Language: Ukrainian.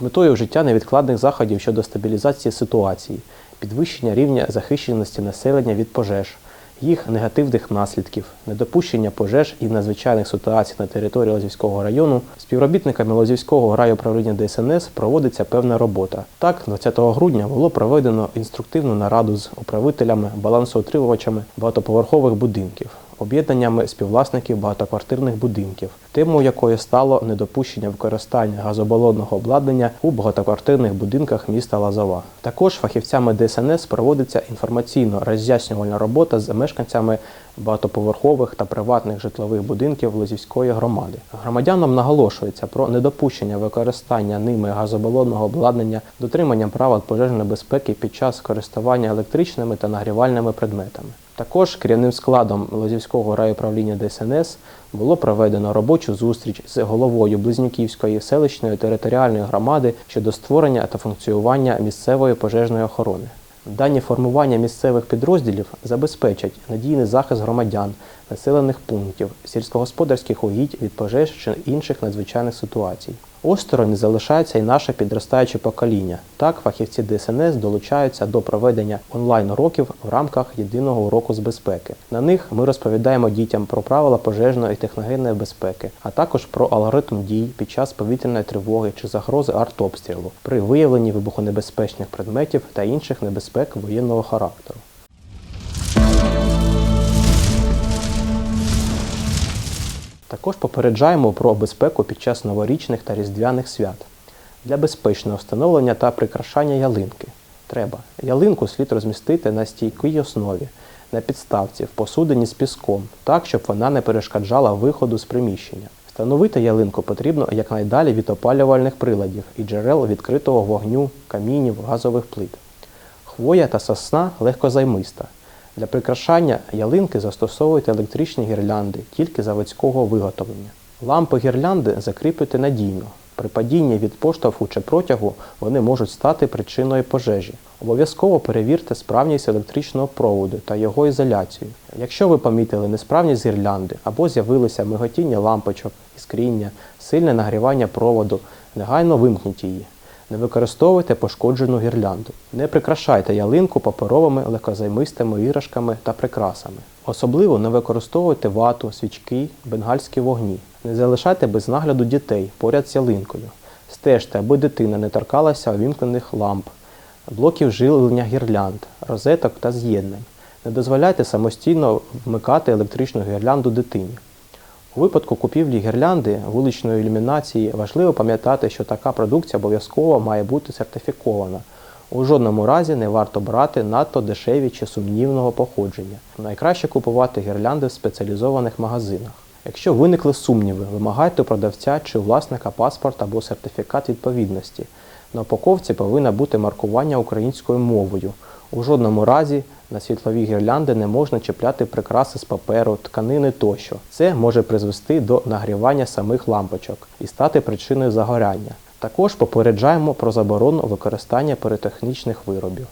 метою вжиття невідкладних заходів щодо стабілізації ситуації, підвищення рівня захищеності населення від пожеж, їх негативних наслідків, недопущення пожеж і надзвичайних ситуацій на території Лозівського району, співробітниками Лозівського райуправління ДСНС проводиться певна робота. Так, 20 грудня було проведено інструктивну нараду з управителями, балансоутримувачами багатоповерхових будинків, об'єднаннями співвласників багатоквартирних будинків, темою якої стало недопущення використання газобалонного обладнання у багатоквартирних будинках міста Лазова. Також фахівцями ДСНС проводиться інформаційно роз'яснювальна робота з мешканцями багатоповерхових та приватних житлових будинків Лозівської громади. Громадянам наголошується про недопущення використання ними газобалонного обладнання, дотримання правил пожежної безпеки під час користування електричними та нагрівальними предметами. Також керівним складом Лозівського райуправління ДСНС було проведено робочу зустріч з головою Близнюківської селищної територіальної громади щодо створення та функціонування місцевої пожежної охорони. Дані формування місцевих підрозділів забезпечать надійний захист громадян, населених пунктів, сільськогосподарських угідь від пожеж чи інших надзвичайних ситуацій. Осторонь залишається і наше підростаюче покоління. Так, фахівці ДСНС долучаються до проведення онлайн-уроків в рамках єдиного уроку з безпеки. На них ми розповідаємо дітям про правила пожежної і техногенної безпеки, а також про алгоритм дій під час повітряної тривоги чи загрози артобстрілу при виявленні вибухонебезпечних предметів та інших небезпек воєнного характеру. Також попереджаємо про безпеку під час новорічних та різдвяних свят. Для безпечного встановлення та прикрашання ялинки треба ялинку слід розмістити на стійкій основі, на підставці, в посудині з піском, так, щоб вона не перешкоджала виходу з приміщення. Встановити ялинку потрібно якнайдалі від опалювальних приладів і джерел відкритого вогню, камінів, газових плит. Хвоя та сосна легкозаймиста. Для прикрашання ялинки застосовують електричні гірлянди тільки заводського виготовлення. Лампи гірлянди закріплюйте надійно. При падінні від поштовху чи протягу вони можуть стати причиною пожежі. Обов'язково перевірте справність електричного проводу та його ізоляцію. Якщо ви помітили несправність гірлянди або з'явилося миготіння лампочок, іскріння, сильне нагрівання проводу, негайно вимкніть її. Не використовуйте пошкоджену гірлянду. Не прикрашайте ялинку паперовими легкозаймистими іграшками та прикрасами. Особливо не використовуйте вату, свічки, бенгальські вогні. Не залишайте без нагляду дітей поряд з ялинкою. Стежте, аби дитина не торкалася увімкнених ламп, блоків живлення гірлянд, розеток та з'єднань. Не дозволяйте самостійно вмикати електричну гірлянду дитині. У випадку купівлі гірлянди вуличної ілюмінації важливо пам'ятати, що така продукція обов'язково має бути сертифікована. У жодному разі не варто брати надто дешеві чи сумнівного походження. Найкраще купувати гірлянди в спеціалізованих магазинах. Якщо виникли сумніви, вимагайте у продавця чи у власника паспорт або сертифікат відповідності. На упаковці повинно бути маркування українською мовою. У жодному разі на світлові гірлянди не можна чіпляти прикраси з паперу, тканини тощо. Це може призвести до нагрівання самих лампочок і стати причиною загоряння. Також попереджаємо про заборону використання піротехнічних виробів.